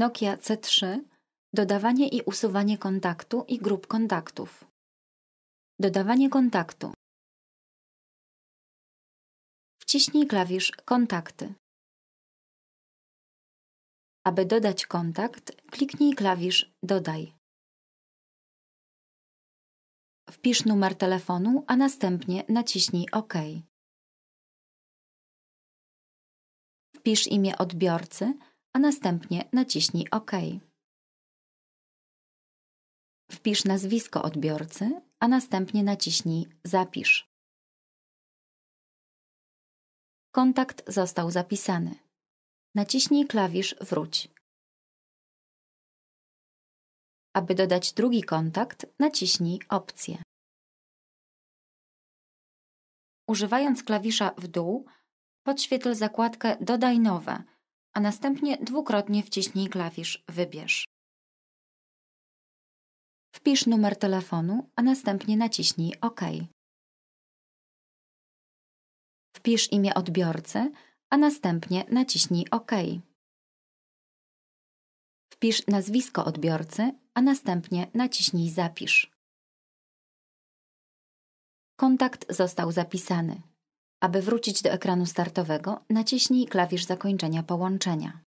Nokia C3 Dodawanie i usuwanie kontaktu i grup kontaktów. Dodawanie kontaktu. Wciśnij klawisz Kontakty. Aby dodać kontakt, kliknij klawisz Dodaj. Wpisz numer telefonu, a następnie naciśnij OK. Wpisz imię odbiorcy, a następnie naciśnij OK. Wpisz nazwisko odbiorcy, a następnie naciśnij Zapisz. Kontakt został zapisany. Naciśnij klawisz Wróć. Aby dodać drugi kontakt, naciśnij Opcję. Używając klawisza w dół, podświetl zakładkę Dodaj nowe, a następnie dwukrotnie wciśnij klawisz Wybierz. Wpisz numer telefonu, a następnie naciśnij OK. Wpisz imię odbiorcy, a następnie naciśnij OK. Wpisz nazwisko odbiorcy, a następnie naciśnij Zapisz. Kontakt został zapisany. Aby wrócić do ekranu startowego, naciśnij klawisz zakończenia połączenia.